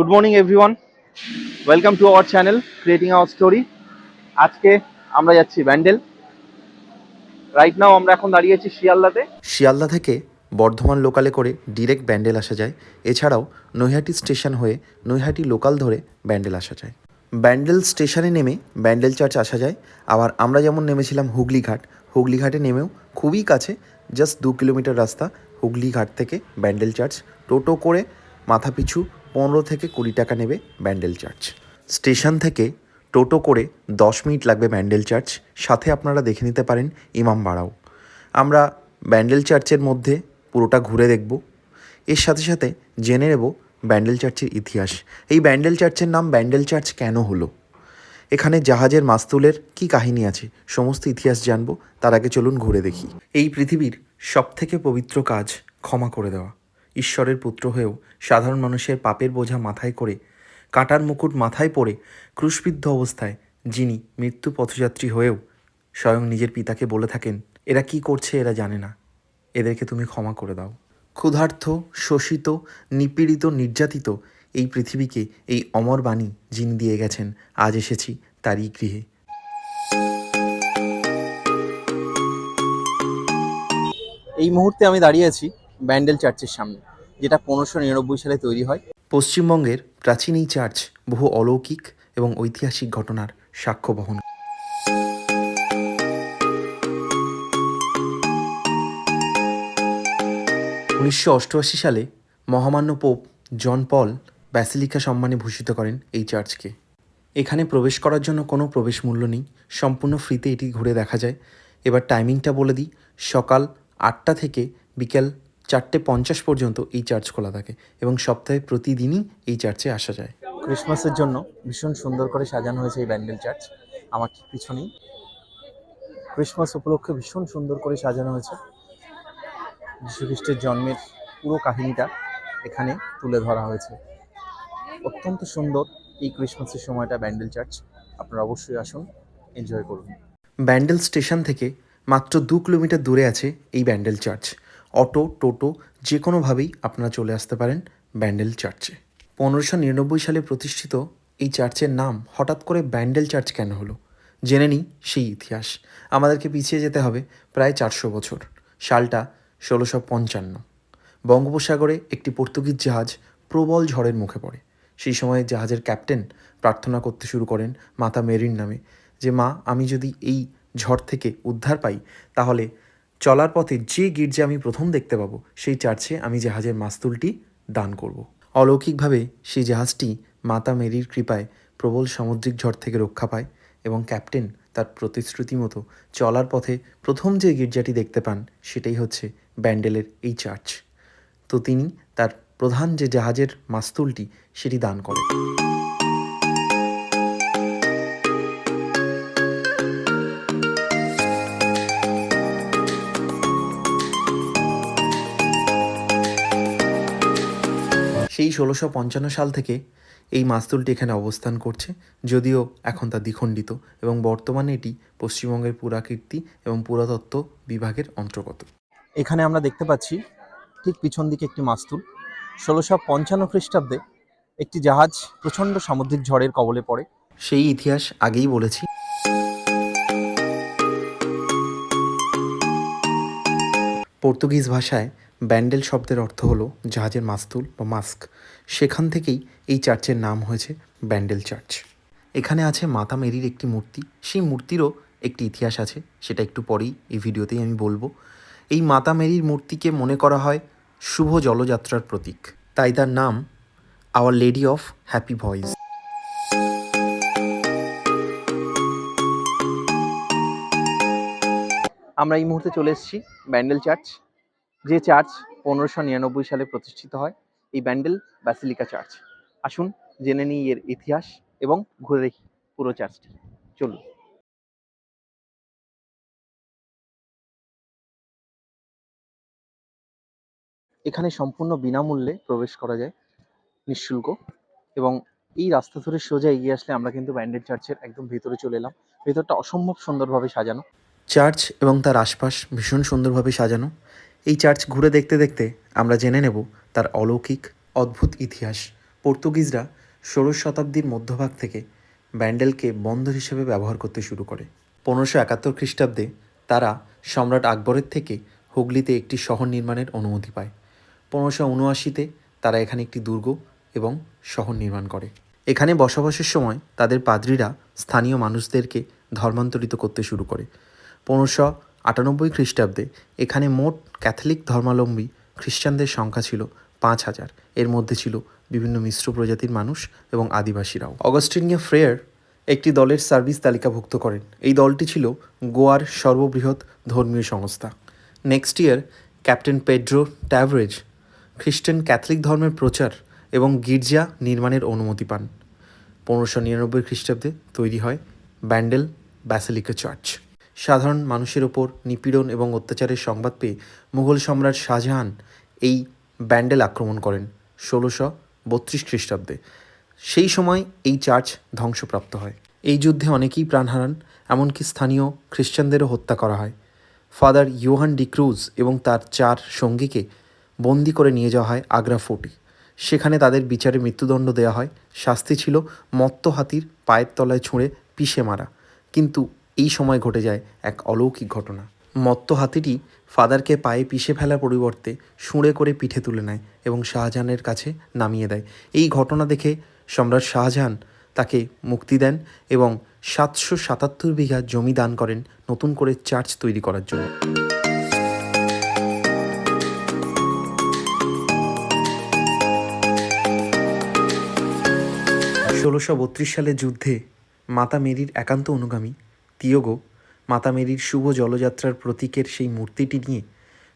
Good morning everyone welcome to our channel creating our story আজকে আমরা যাচ্ছি Bandel. Right now আমরা এখন দাঁড়িয়ে আছি শিয়ালদাতে। শিয়ালদা থেকে বর্ধমান লোকালে করে ডিরেক্ট ব্যান্ডেল আসা যায়। এছাড়াও নৈহাটি স্টেশন হয়ে নৈহাটি লোকাল ধরে ব্যান্ডেল আসা যায়। ব্যান্ডেল স্টেশনে নেমে ব্যান্ডেল চার্চ আসা যায়। আবার আমরা যেমন নেমেছিলাম হুগলিঘাট, হুগলিঘাটে নেমেও খুবই কাছে জাস্ট দু কিলোমিটার রাস্তা হুগলিঘাট থেকে ব্যান্ডেল চার্চ। টোটো করে মাথাপিছু পনেরো থেকে কুড়ি টাকা নেবে ব্যান্ডেল চার্চ স্টেশন থেকে টোটো করে দশ মিনিট লাগবে ব্যান্ডেল চার্চ সাথে আপনারা দেখে নিতে পারেন ইমামবাড়াও আমরা ব্যান্ডেল চার্চের মধ্যে পুরোটা ঘুরে দেখব। এর সাথে সাথে জেনে নেব ব্যান্ডেল চার্চের ইতিহাস। এই ব্যান্ডেল চার্চের নাম ব্যান্ডেল চার্চ কেন হলো? এখানে জাহাজের মাস্তুলের কি কাহিনী আছে? সমস্ত ইতিহাস জানব। তার আগে চলুন ঘুরে দেখি। এই পৃথিবীর সবথেকে পবিত্র কাজ ক্ষমা করে দেওয়া। ঈশ্বরের পুত্র হয়েও সাধারণ মানুষের পাপের বোঝা মাথায় করে কাটার মুকুট মাথায় পরে ক্রুশবিদ্ধ অবস্থায় যিনি মৃত্যু পথযাত্রী হয়েও স্বয়ং নিজের পিতাকে বলে থাকেন, এরা কি করছে এরা জানে না। এদেরকে তুমি ক্ষমা করে দাও। ক্ষুধার্থ শোষিত, নিপীড়িত, নির্যাতিত এই পৃথিবীকে এই অমর বাণী যিনি দিয়ে গেছেন, আজ এসেছি তারই গৃহে। এই মুহূর্তে আমি দাঁড়িয়ে আছি ব্যান্ডেল চার্চের সামনে। যেটা পনেরোশো নিরানব্বই সালে তৈরি হয়। পশ্চিমবঙ্গের প্রাচীন এই চার্চ বহু অলৌকিক এবং ঐতিহাসিক ঘটনার সাক্ষ্য বহন উনিশশো অষ্টআশি সালে মহামান্য পোপ জন পল ব্যাসিলিকা সম্মানে ভূষিত করেন এই চার্চকে। এখানে প্রবেশ করার জন্য কোনো প্রবেশ মূল্য নেই, সম্পূর্ণ ফ্রিতে এটি ঘুরে দেখা যায়। এবার টাইমিংটা বলে দিই, সকাল আটটা থেকে বিকেল চারটে পঞ্চাশ পর্যন্ত এই চার্চ খোলা থাকে এবং সপ্তাহে প্রতিদিনই এই চার্চে আসা যায়। ক্রিসমাসের জন্য ভীষণ সুন্দর করে সাজানো হয়েছে এই ব্যান্ডেল চার্চ। আমার ঠিক পিছনেই ক্রিসমাস উপলক্ষে ভীষণ সুন্দর করে সাজানো হয়েছে। যীশুখ্রিস্টের জন্মের পুরো কাহিনীটা এখানে তুলে ধরা হয়েছে। অত্যন্ত সুন্দর এই ক্রিসমাসের সময়টা ব্যান্ডেল চার্চ। আপনারা অবশ্যই আসুন এনজয় করুন। ব্যান্ডেল স্টেশন থেকে মাত্র দু কিলোমিটার দূরে আছে এই ব্যান্ডেল চার্চ। অটো, টোটো যে কোনোভাবেই আপনারা চলে আসতে পারেন ব্যান্ডেল চার্চে। পনেরোশো নিরানব্বই সালে প্রতিষ্ঠিত এই চার্চের নাম হঠাৎ করে ব্যান্ডেল চার্চ কেন হলো? জেনে নিই সেই ইতিহাস। আমাদেরকে পিছিয়ে যেতে হবে প্রায় চারশো বছর। সালটা ষোলোশো পঞ্চান্ন। বঙ্গোপসাগরে একটি পর্তুগিজ জাহাজ প্রবল ঝড়ের মুখে পড়ে। সেই সময় জাহাজের ক্যাপ্টেন প্রার্থনা করতে শুরু করেন মাতা মেরিন নামে যে, মা, আমি যদি এই ঝড় থেকে উদ্ধার পাই, তাহলে চলার পথে যে গির্জা আমি প্রথম দেখতে পাবো, সেই চার্চে আমি জাহাজের মাস্তুলটি দান করব। অলৌকিকভাবে সেই জাহাজটি মাতা মেরির কৃপায় প্রবল সামুদ্রিক ঝড় থেকে রক্ষা পায় এবং ক্যাপ্টেন তার প্রতিশ্রুতি মতো চলার পথে প্রথম যে গির্জাটি দেখতে পান, সেটাই হচ্ছে ব্যান্ডেলের এই চার্চ তো তিনি তার প্রধান যে জাহাজের মাস্তুলটি, সেটি দান করেন সেই ষোলোশো পঞ্চান্ন সাল থেকে এই মাস্তুলটি এখানে অবস্থান করছে, যদিও এখন তা দ্বিখণ্ডিত এবং বর্তমানে এটি পশ্চিমবঙ্গের পুরাকীর্তি এবং পুরাতত্ত্ব বিভাগের অন্তর্গত। এখানে আমরা দেখতে পাচ্ছি ঠিক পিছন দিকে একটি মাস্তুল। ষোলোশো পঞ্চান্ন খ্রিস্টাব্দে একটি জাহাজ প্রচণ্ড সামুদ্রিক ঝড়ের কবলে পড়ে। সেই ইতিহাস আগেই বলেছি। পর্তুগিজ ভাষায় ব্যান্ডেল শব্দের অর্থ হলো জাহাজের মাস্তুল বা মাস্ক। সেখান থেকেই এই চার্চের নাম হয়েছে ব্যান্ডেল চার্চ। এখানে আছে মাতা মেরির একটি মূর্তি। সেই মূর্তিরও একটি ইতিহাস আছে, সেটা একটু পরেই এই ভিডিওতেই আমি বলব। এই মাতা মেরির মূর্তিকে মনে করা হয় শুভ জলযাত্রার প্রতীক। তাই তার নাম our lady of happy voice আমরা এই মুহূর্তে চলে এসেছি ব্যান্ডেল চার্চ। যে চার্চ পনেরোশো নিরানব্বই সালে প্রতিষ্ঠিত হয়, এই ব্যান্ডেল ব্যাসিলিকা চার্চ। আসুন জেনে নিই এর ইতিহাস এবং ঘুরে দেখি পুরো চার্চটি। চলুন। এখানে সম্পূর্ণ বিনামূল্যে প্রবেশ করা যায় নিঃশুল্ক এবং এই রাস্তা ধরে সোজা এগিয়ে আসলে আমরা কিন্তু ব্যান্ডেল চার্চের একদম ভেতরে চলে এলাম। ভেতরটা অসম্ভব সুন্দরভাবে সাজানো। চার্চ এবং তার আশপাশ ভীষণ সুন্দরভাবে সাজানো। এই চার্চ ঘুরে দেখতে দেখতে আমরা জেনে নেব তার অলৌকিক, অদ্ভুত ইতিহাস। পর্তুগিজরা ষোড়শ শতাব্দীর মধ্যভাগ থেকে ব্যান্ডেলকে বন্দর হিসেবে ব্যবহার করতে শুরু করে। পনেরোশো একাত্তর খ্রিস্টাব্দে তারা সম্রাট আকবরের থেকে হুগলিতে একটি শহর নির্মাণের অনুমতি পায়। পনেরোশো উনআশিতে তারা এখানে একটি দুর্গ এবং শহর নির্মাণ করে। এখানে বসবাসের সময় তাদের পাদ্রীরা স্থানীয় মানুষদেরকে ধর্মান্তরিত করতে শুরু করে। পনেরোশো আটানব্বই খ্রিস্টাব্দে এখানে মোট ক্যাথলিক ধর্মাবলম্বী খ্রিস্টানদের সংখ্যা ছিল পাঁচ হাজার। এর মধ্যে ছিল বিভিন্ন মিশ্র প্রজাতির মানুষ এবং আদিবাসীরাও। অগস্টিনিয়া ফ্রেয়ার একটি দলের সার্ভিস তালিকাভুক্ত করেন। এই দলটি ছিল গোয়ার সর্ববৃহৎ ধর্মীয় সংস্থা। Next year captain Pedro Tavares খ্রিস্টান ক্যাথলিক ধর্মের প্রচার এবং গির্জা নির্মাণের অনুমতি পান। পনেরোশো নিরানব্বই খ্রিস্টাব্দে তৈরি হয় ব্যান্ডেল ব্যাসেলিকা চার্চ। সাধারণ মানুষের ওপর নিপীড়ন এবং অত্যাচারের সংবাদ পেয়ে মুঘল সম্রাট শাহজাহান এই ব্যান্ডেল আক্রমণ করেন ষোলোশো বত্রিশ খ্রিস্টাব্দে। সেই সময় এই চার্চ ধ্বংসপ্রাপ্ত হয়। এই যুদ্ধে অনেকেই প্রাণ হারান, এমনকি স্থানীয় খ্রিস্টানদেরও হত্যা করা হয়। ফাদার ইয়োহান ডিক্রুজ এবং তার চার সঙ্গীকে বন্দি করে নিয়ে যাওয়া হয় আগ্রা ফোর্টে। সেখানে তাদের বিচারে মৃত্যুদণ্ড দেওয়া হয়। শাস্তি ছিল মত্ত হাতির পায়ের তলায় ছুঁড়ে পিষে মারা। কিন্তু এই সময় ঘটে যায় এক অলৌকিক ঘটনা। মত্ত হাতিটি ফাদারকে পায়ে পিষে ফেলার পরিবর্তে শুঁড়ে করে পিঠে তুলে নেয় এবং শাহজাহানের কাছে নামিয়ে দেয়। এই ঘটনা দেখে সম্রাট শাহজাহান তাকে মুক্তি দেন এবং সাতশো সাতাত্তর বিঘা জমি দান করেন নতুন করে চার্চ তৈরি করার জন্য। ষোলোশো বত্রিশ সালের যুদ্ধে মাতা মেরির একান্ত অনুগামী তিয়োগো মাতা মেরির শুভ জলযাত্রার প্রতীকের সেই মূর্তিটি নিয়ে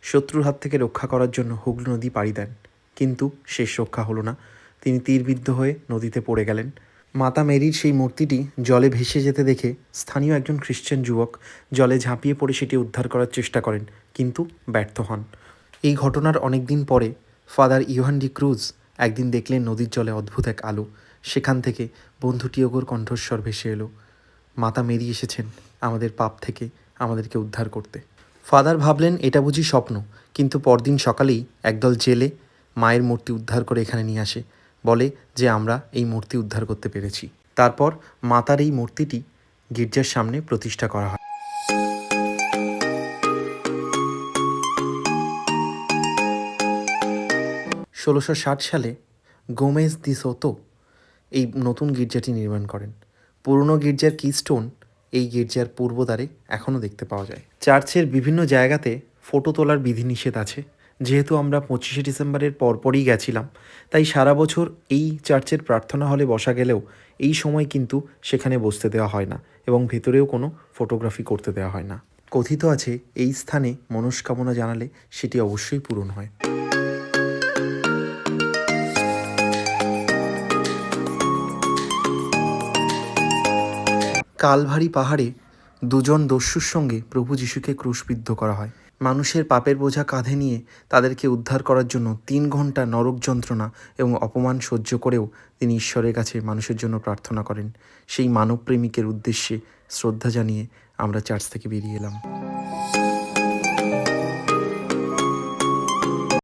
শত্রুর হাত থেকে রক্ষা করার জন্য হুগলি নদী পাড়ি দেন। কিন্তু শেষ রক্ষা হলো না। তিনি তীরবিদ্ধ হয়ে নদীতে পড়ে গেলেন। মাতা মেরির সেই মূর্তিটি জলে ভেসে যেতে দেখে স্থানীয় একজন খ্রিশ্চান যুবক জলে ঝাঁপিয়ে পড়ে সেটি উদ্ধার করার চেষ্টা করেন, কিন্তু ব্যর্থ হন। এই ঘটনার অনেক দিন পরে ফাদার ইয়োহান ডি ক্রুজ একদিন দেখলেন নদীর জলে অদ্ভুত এক আলো। সেখান থেকে বন্ধু টিয়োগোর কণ্ঠস্বর ভেসে এলো। মাতা মেরি এসেছেন আমাদের পাপ থেকে আমাদেরকে উদ্ধার করতে। ফাদার ভাবলেন, এটা বুঝি স্বপ্ন। কিন্তু পরদিন সকালেই একদল জেলে মায়ের মূর্তি উদ্ধার করে এখানে নিয়ে আসে। বলে যে, আমরা এই মূর্তি উদ্ধার করতে পেরেছি। তারপর মাতার এই মূর্তিটি গির্জার সামনে প্রতিষ্ঠা করা হয়। ষোলোশো সালে গোমেজ দি সোতো এই নতুন গির্জাটি নির্মাণ করেন। পুরনো গির্জার কিস্টোন এই গির্জার পূর্বদ্বারে এখনও দেখতে পাওয়া যায়। চার্চের বিভিন্ন জায়গাতে ফটো তোলার বিধিনিষেধ আছে। যেহেতু আমরা পঁচিশে ডিসেম্বরের পরপরই গেছিলাম, তাই সারা বছর এই চার্চের প্রার্থনা হলে বসা গেলেও এই সময় কিন্তু সেখানে বসতে দেওয়া হয় না এবং ভেতরেও কোনো ফটোগ্রাফি করতে দেওয়া হয় না। কথিত আছে, এই স্থানে মনস্কামনা জানালে সেটি অবশ্যই পূরণ হয়। কালভারি পাহাড়ে দুজন দস্যুর সঙ্গে প্রভু যিশুকে ক্রুশবিদ্ধ করা হয়। মানুষের পাপের বোঝা কাঁধে নিয়ে তাদেরকে উদ্ধার করার জন্য তিন ঘণ্টা নরক যন্ত্রণা এবং অপমান সহ্য করেও তিনি ঈশ্বরের কাছে মানুষের জন্য প্রার্থনা করেন। সেই মানব প্রেমিকের উদ্দেশ্যে শ্রদ্ধা জানিয়ে আমরা চার্চ থেকে বেরিয়ে এলাম।